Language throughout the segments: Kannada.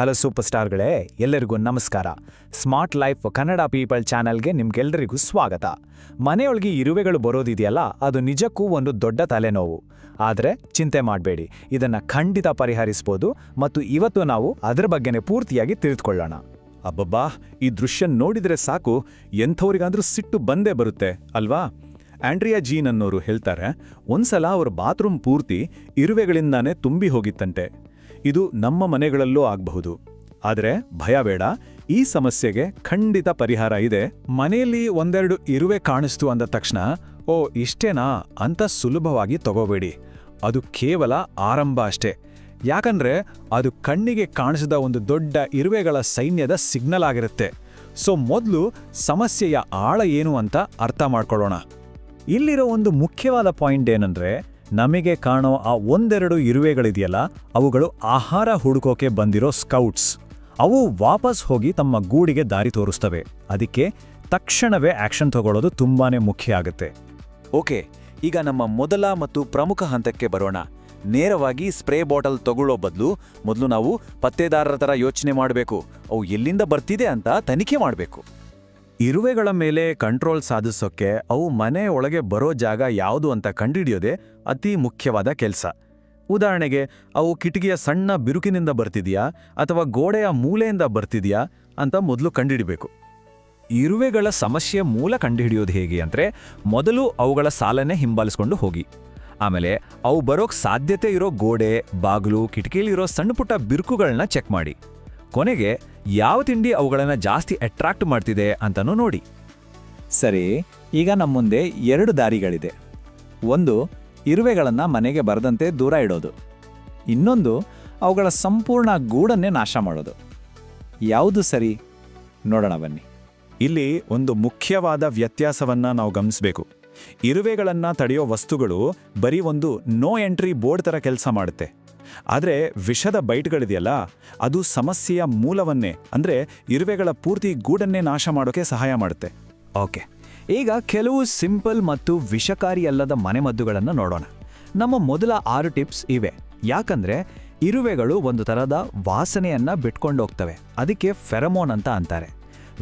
ಹಲೋ ಸೂಪರ್ ಸ್ಟಾರ್ಗಳೇ ಎಲ್ಲರಿಗೂ ನಮಸ್ಕಾರ. ಸ್ಮಾರ್ಟ್ ಲೈಫ್ ಕನ್ನಡ ಪೀಪಲ್ ಚಾನೆಲ್ಗೆ ನಿಮ್ಗೆಲ್ಲರಿಗೂ ಸ್ವಾಗತ. ಮನೆಯೊಳಗೆ ಇರುವೆಗಳು ಬರೋದಿದೆಯಲ್ಲ, ಅದು ನಿಜಕ್ಕೂ ಒಂದು ದೊಡ್ಡ ತಲೆನೋವು. ಆದರೆ ಚಿಂತೆ ಮಾಡಬೇಡಿ, ಇದನ್ನ ಖಂಡಿತ ಪರಿಹರಿಸ್ಬೋದು ಮತ್ತು ಇವತ್ತು ನಾವು ಅದರ ಬಗ್ಗೆನೇ ಪೂರ್ತಿಯಾಗಿ ತಿಳಿದುಕೊಳ್ಳೋಣ. ಅಬ್ಬಬ್ಬಾ, ಈ ದೃಶ್ಯ ನೋಡಿದ್ರೆ ಸಾಕು, ಎಂಥವ್ರಿಗಾದ್ರೂ ಸಿಟ್ಟು ಬಂದೇ ಬರುತ್ತೆ, ಅಲ್ವಾ? ಆಂಡ್ರಿಯಾ ಜೀನ್ ಅನ್ನೋರು ಹೇಳ್ತಾರೆ, ಒಂದ್ಸಲ ಅವರ ಬಾತ್ರೂಮ್ ಪೂರ್ತಿ ಇರುವೆಗಳಿಂದಾನೇ ತುಂಬಿ ಹೋಗಿತ್ತಂತೆ. ಇದು ನಮ್ಮ ಮನೆಗಳಲ್ಲೂ ಆಗಬಹುದು. ಆದರೆ ಭಯ ಬೇಡ. ಈ ಸಮಸ್ಯೆಗೆ ಖಂಡಿತ ಪರಿಹಾರ ಇದೆ. ಮನೆಯಲ್ಲಿ ಒಂದೆರಡು ಇರುವೆ ಕಾಣಿಸ್ತು ಅಂದ ತಕ್ಷಣ, ಓ, ಇಷ್ಟೇನಾ? ಅಂತ ಸುಲಭವಾಗಿ ತಗೋಬೇಡಿ. ಅದು ಕೇವಲ ಆರಂಭ ಅಷ್ಟೇ. ಯಾಕಂದ್ರೆ ಅದು ಕಣ್ಣಿಗೆ ಕಾಣಿಸಿದ ಒಂದು ದೊಡ್ಡ ಇರುವೆಗಳ ಸೈನ್ಯದ ಸಿಗ್ನಲ್ ಆಗಿರುತ್ತೆ. ಸೊ, ಮೊದಲು ಸಮಸ್ಯೆಯ ಆಳ ಏನು ಅಂತ ಅರ್ಥ ಮಾಡ್ಕೊಳ್ಳೋಣ. ಇಲ್ಲಿರೋ ಒಂದು ಮುಖ್ಯವಾದ ಪಾಯಿಂಟ್ ಏನಂದ್ರೆ ನಮಗೆ ಕಾಣೋ ಆ ಒಂದೆರಡು ಇರುವೆಗಳಿದೆಯಲ್ಲ ಅವುಗಳು ಆಹಾರ ಹುಡುಕೋಕೆ ಬಂದಿರೋ ಸ್ಕೌಟ್ಸ್. ಅವು ವಾಪಸ್ ಹೋಗಿ ತಮ್ಮ ಗೂಡಿಗೆ ದಾರಿ ತೋರಿಸ್ತವೆ. ಅದಕ್ಕೆ ತಕ್ಷಣವೇ ಆಕ್ಷನ್ ತಗೊಳ್ಳೋದು ತುಂಬಾನೇ ಮುಖ್ಯ ಆಗುತ್ತೆ. ಓಕೆ ಈಗ ನಮ್ಮ ಮೊದಲ ಮತ್ತು ಪ್ರಮುಖ ಹಂತಕ್ಕೆ ಬರೋಣ. ನೇರವಾಗಿ ಸ್ಪ್ರೇ ಬಾಟಲ್ ತಗೊಳ್ಳೋ ಬದಲು ಮೊದಲು ನಾವು ಪತ್ತೆದಾರರ ಥರ ಯೋಚನೆ ಮಾಡಬೇಕು. ಅವು ಎಲ್ಲಿಂದ ಬರ್ತಿದೆ ಅಂತ ತನಿಖೆ ಮಾಡಬೇಕು. ಇರುವೆಗಳ ಮೇಲೆ ಕಂಟ್ರೋಲ್ ಸಾಧಿಸೋಕ್ಕೆ ಅವು ಮನೆ ಒಳಗೆ ಬರೋ ಜಾಗ ಯಾವುದು ಅಂತ ಕಂಡುಹಿಡಿಯೋದೇ ಅತಿ ಮುಖ್ಯವಾದ ಕೆಲಸ. ಉದಾಹರಣೆಗೆ, ಅವು ಕಿಟಕಿಯ ಸಣ್ಣ ಬಿರುಕಿನಿಂದ ಬರ್ತಿದೆಯಾ ಅಥವಾ ಗೋಡೆಯ ಮೂಲೆಯಿಂದ ಬರ್ತಿದೆಯಾ ಅಂತ ಮೊದಲು ಕಂಡುಹಿಡಬೇಕು. ಇರುವೆಗಳ ಸಮಸ್ಯೆ ಮೂಲ ಕಂಡುಹಿಡಿಯೋದು ಹೇಗೆ ಅಂದರೆ, ಮೊದಲು ಅವುಗಳ ಸಾಲನ್ನೇ ಹಿಂಬಾಲಿಸ್ಕೊಂಡು ಹೋಗಿ. ಆಮೇಲೆ, ಅವು ಬರೋಕ್ಕೆ ಸಾಧ್ಯತೆ ಇರೋ ಗೋಡೆ, ಬಾಗಿಲು ಕಿಟಕಿಲಿರೋ ಸಣ್ಣ ಪುಟ್ಟ ಬಿರುಕುಗಳನ್ನ ಚೆಕ್ ಮಾಡಿ. ಕೊನೆಗೆ, ಯಾವ ತಿಂಡಿ ಅವುಗಳನ್ನು ಜಾಸ್ತಿ ಅಟ್ರಾಕ್ಟ್ ಮಾಡ್ತಿದೆ ಅಂತನೂ ನೋಡಿ. ಸರಿ, ಈಗ ನಮ್ಮ ಮುಂದೆ ಎರಡು ದಾರಿಗಳಿದೆ. ಒಂದು ಇರುವೆಗಳನ್ನು ಮನೆಗೆ ಬರದಂತೆ ದೂರ ಇಡೋದು. ಇನ್ನೊಂದು, ಅವುಗಳ ಸಂಪೂರ್ಣ ಗೂಡನ್ನೇ ನಾಶ ಮಾಡೋದು. ಯಾವುದು ಸರಿ? ನೋಡೋಣ ಬನ್ನಿ. ಇಲ್ಲಿ ಒಂದು ಮುಖ್ಯವಾದ ವ್ಯತ್ಯಾಸವನ್ನು ನಾವು ಗಮನಿಸಬೇಕು. ಇರುವೆಗಳನ್ನು ತಡೆಯೋ ವಸ್ತುಗಳು ಬರೀ ಒಂದು ನೋ ಎಂಟ್ರಿ ಬೋರ್ಡ್ ಥರ ಕೆಲಸ ಮಾಡುತ್ತೆ. ಆದರೆ ವಿಷದ ಬೈಟ್ಗಳಿದೆಯಲ್ಲ, ಅದು ಸಮಸ್ಯೆಯ ಮೂಲವನ್ನೇ, ಅಂದರೆ ಇರುವೆಗಳ ಪೂರ್ತಿ ಗೂಡನ್ನೇ ನಾಶ ಮಾಡೋಕೆ ಸಹಾಯ ಮಾಡುತ್ತೆ. ಓಕೆ. ಈಗ ಕೆಲವು ಸಿಂಪಲ್ ಮತ್ತು ವಿಷಕಾರಿಯಲ್ಲದ ಮನೆಮದ್ದುಗಳನ್ನು ನೋಡೋಣ. ನಮ್ಮ ಮೊದಲ ಆರು ಟಿಪ್ಸ್ ಇವೆ. ಯಾಕಂದ್ರೆ ಇರುವೆಗಳು ಒಂದು ಥರದ ವಾಸನೆಯನ್ನ ಬಿಟ್ಕೊಂಡೋಗ್ತವೆ ಅದಕ್ಕೆ ಫೆರಮೋನ್ ಅಂತ ಅಂತಾರೆ.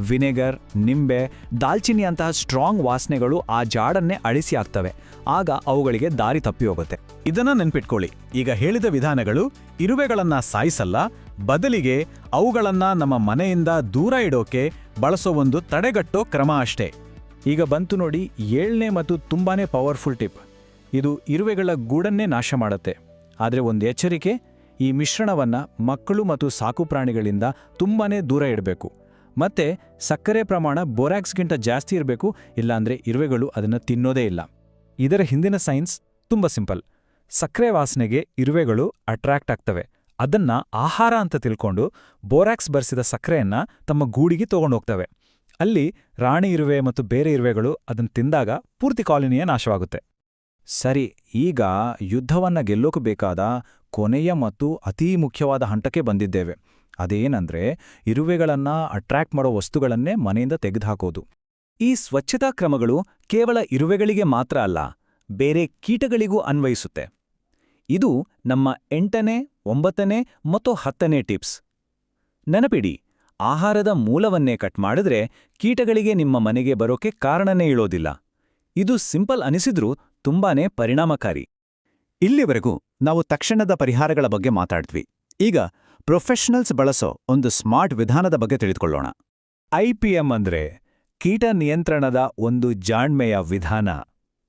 ವಿನೆಗರ್, ನಿಂಬೆ ದಾಲ್ಚಿನ್ನಿ ಅಂತಹ ಸ್ಟ್ರಾಂಗ್ ವಾಸನೆಗಳು ಆ ಜಾಡನ್ನೇ ಅಳಿಸಿ ಆಗ್ತವೆ ಆಗ ಅವುಗಳಿಗೆ ದಾರಿ ತಪ್ಪಿ ಹೋಗುತ್ತೆ. ಇದನ್ನ ನೆನ್ಪಿಟ್ಕೊಳ್ಳಿ. ಈಗ ಹೇಳಿದ ವಿಧಾನಗಳು ಇರುವೆಗಳನ್ನ ಸಾಯಿಸಲ್ಲ, ಬದಲಿಗೆ ಅವುಗಳನ್ನ ನಮ್ಮ ಮನೆಯಿಂದ ದೂರ ಇಡೋಕೆ ಬಳಸೋ ಒಂದು ತಡೆಗಟ್ಟೋ ಕ್ರಮ ಅಷ್ಟೇ. ಈಗ ಬಂತು ನೋಡಿ ಏಳನೇ ಮತ್ತು ತುಂಬಾನೇ ಪವರ್ಫುಲ್ ಟಿಪ್ ಇದು ಇರುವೆಗಳ ಗೂಡನ್ನೇ ನಾಶ ಮಾಡುತ್ತೆ. ಆದರೆ ಒಂದು ಎಚ್ಚರಿಕೆ, ಈ ಮಿಶ್ರಣವನ್ನ ಮಕ್ಕಳು ಮತ್ತು ಸಾಕುಪ್ರಾಣಿಗಳಿಂದ ತುಂಬಾನೇ ದೂರ ಇಡಬೇಕು. ಮತ್ತೆ ಸಕ್ಕರೆ ಪ್ರಮಾಣ ಬೋರಾಕ್ಸ್ಗಿಂತ ಜಾಸ್ತಿ ಇರಬೇಕು, ಇಲ್ಲಾಂದರೆ ಇರುವೆಗಳು ಅದನ್ನು ತಿನ್ನೋದೇ ಇಲ್ಲ. ಇದರ ಹಿಂದಿನ ಸೈನ್ಸ್ ತುಂಬ ಸಿಂಪಲ್. ಸಕ್ಕರೆ ವಾಸನೆಗೆ ಇರುವೆಗಳು ಅಟ್ರಾಕ್ಟ್ ಆಗ್ತವೆ. ಅದನ್ನ ಆಹಾರ ಅಂತ ತಿಳ್ಕೊಂಡು ಬೋರ್ಯಾಕ್ಸ್ ಬರ್ಸಿದ ಸಕ್ಕರೆಯನ್ನ ತಮ್ಮ ಗೂಡಿಗೆ ತಗೊಂಡೋಗ್ತವೆ. ಅಲ್ಲಿ ರಾಣಿ ಇರುವೆ ಮತ್ತು ಬೇರೆ ಇರುವೆಗಳು ಅದನ್ನು ತಿಂದಾಗ ಪೂರ್ತಿ ಕಾಲೋನಿಯೇ ನಾಶವಾಗುತ್ತೆ. ಸರಿ, ಈಗ ಯುದ್ಧವನ್ನ ಗೆಲ್ಲೋಕೆ ಬೇಕಾದ ಕೊನೆಯ ಮತ್ತು ಅತೀ ಮುಖ್ಯವಾದ ಹಂತಕ್ಕೆ ಬಂದಿದ್ದೇವೆ. ಅದೇನಂದ್ರೆ ಇರುವೆಗಳನ್ನ ಅಟ್ರಾಕ್ಟ್ ಮಾಡೋ ವಸ್ತುಗಳನ್ನೇ ಮನೆಯಿಂದ ತೆಗೆದುಹಾಕೋದು. ಈ ಸ್ವಚ್ಛತಾ ಕ್ರಮಗಳು ಕೇವಲ ಇರುವೆಗಳಿಗೆ ಮಾತ್ರ ಅಲ್ಲ, ಬೇರೆ ಕೀಟಗಳಿಗೂ ಅನ್ವಯಿಸುತ್ತೆ. ಇದು ನಮ್ಮ ಎಂಟನೇ, ಒಂಬತ್ತನೇ ಮತ್ತು ಹತ್ತನೇ ಟಿಪ್ಸ್. ನೆನಪಿಡಿ ಆಹಾರದ ಮೂಲವನ್ನೇ ಕಟ್ ಮಾಡಿದ್ರೆ ಕೀಟಗಳಿಗೆ ನಿಮ್ಮ ಮನೆಗೆ ಬರೋಕೆ ಕಾರಣನೇ ಇಳೋದಿಲ್ಲ. ಇದು ಸಿಂಪಲ್ ಅನಿಸಿದ್ರೂ ತುಂಬಾನೇ ಪರಿಣಾಮಕಾರಿ. ಇಲ್ಲಿವರೆಗೂ ನಾವು ತಕ್ಷಣದ ಪರಿಹಾರಗಳ ಬಗ್ಗೆ ಮಾತಾಡ್ತ್ವಿ ಈಗ ಪ್ರೊಫೆಷನಲ್ಸ್ ಬಳಸೋ ಒಂದು ಸ್ಮಾರ್ಟ್ ವಿಧಾನದ ಬಗ್ಗೆ ತಿಳಿದುಕೊಳ್ಳೋಣ. ಐಪಿಎಂ ಅಂದ್ರೆ ಕೀಟ ನಿಯಂತ್ರಣದ ಒಂದು ಜಾಣ್ಮೆಯ ವಿಧಾನ.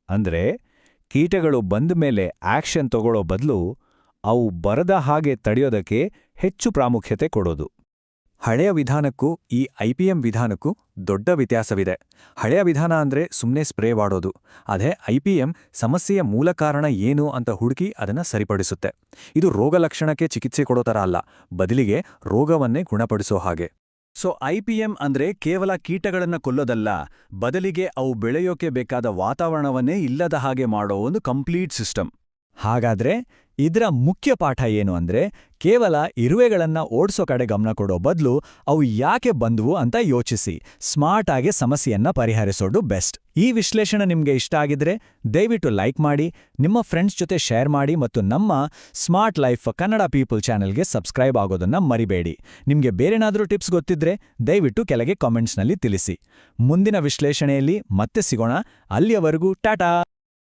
ಅಂದ್ರೆ ಕೀಟಗಳು ಬಂದ ಮೇಲೆ ಆಕ್ಷನ್ ತಗೊಳ್ಳೋ ಬದಲು ಅವು ಬರದ ಹಾಗೆ ತಡೆಯೋದಕ್ಕೆ ಹೆಚ್ಚು ಪ್ರಾಮುಖ್ಯತೆ ಕೊಡೋದು. ಹಳೆಯ ವಿಧಾನಕ್ಕೂ ಈ ಐಪಿಎಂ ವಿಧಾನಕ್ಕೂ ದೊಡ್ಡ ವ್ಯತ್ಯಾಸವಿದೆ. ಹಳೆಯ ವಿಧಾನ ಅಂದ್ರೆ ಸುಮ್ಮನೆ ಸ್ಪ್ರೇ ಮಾಡೋದು. ಅದೇ ಐಪಿಎಂ ಸಮಸ್ಯೆಯ ಮೂಲ ಕಾರಣ ಏನು ಅಂತ ಹುಡುಕಿ ಅದನ್ನ ಸರಿಪಡಿಸುತ್ತೆ. ಇದು ರೋಗ ಲಕ್ಷಣಕ್ಕೆ ಚಿಕಿತ್ಸೆ ಕೊಡೋ ಥರ ಅಲ್ಲ, ಬದಲಿಗೆ ರೋಗವನ್ನೇ ಗುಣಪಡಿಸೋ ಹಾಗೆ. ಸೊ ಐಪಿಎಂ ಅಂದ್ರೆ ಕೇವಲ ಕೀಟಗಳನ್ನ ಕೊಲ್ಲೋದಲ್ಲ, ಬದಲಿಗೆ ಅವು ಬೆಳೆಯೋಕೆ ಬೇಕಾದ ವಾತಾವರಣವನ್ನೇ ಇಲ್ಲದ ಹಾಗೆ ಮಾಡೋ ಒಂದು ಕಂಪ್ಲೀಟ್ ಸಿಸ್ಟಮ್. ಹಾಗಾದ್ರೆ ಇದರ ಮುಖ್ಯ ಪಾಠ ಏನು ಅಂದ್ರೆ ಕೇವಲ ಇರುವೆಗಳನ್ನ ಓಡಿಸೋ ಕಡೆ ಗಮನ ಕೊಡೋ ಬದಲು ಅವು ಯಾಕೆ ಬಂದ್ವು ಅಂತ ಯೋಚಿಸಿ. ಸ್ಮಾರ್ಟ್ ಆಗಿ ಸಮಸ್ಯೆಯನ್ನ ಪರಿಹರಿಸೋದು ಬೆಸ್ಟ್. ಈ ವಿಶ್ಲೇಷಣೆ ನಿಮ್ಗೆ ಇಷ್ಟ ಆಗಿದ್ರೆ ದಯವಿಟ್ಟು ಲೈಕ್ ಮಾಡಿ, ನಿಮ್ಮ ಫ್ರೆಂಡ್ಸ್ ಜೊತೆ ಶೇರ್ ಮಾಡಿ ಮತ್ತು ನಮ್ಮ ಸ್ಮಾರ್ಟ್ ಲೈಫ್ ಕನ್ನಡ ಪೀಪಲ್ ಚಾನೆಲ್ಗೆ ಸಬ್ಸ್ಕ್ರೈಬ್ ಆಗೋದನ್ನ ಮರಿಬೇಡಿ. ನಿಮ್ಗೆ ಬೇರೆನಾದರೂ ಟಿಪ್ಸ್ ಗೊತ್ತಿದ್ರೆ ದಯವಿಟ್ಟು ಕೆಳಗೆ ಕಾಮೆಂಟ್ಸ್ನಲ್ಲಿ ತಿಳಿಸಿ. ಮುಂದಿನ ವಿಶ್ಲೇಷಣೆಯಲ್ಲಿ ಮತ್ತೆ ಸಿಗೋಣ. ಅಲ್ಲಿಯವರೆಗೂ ಟಾಟಾ!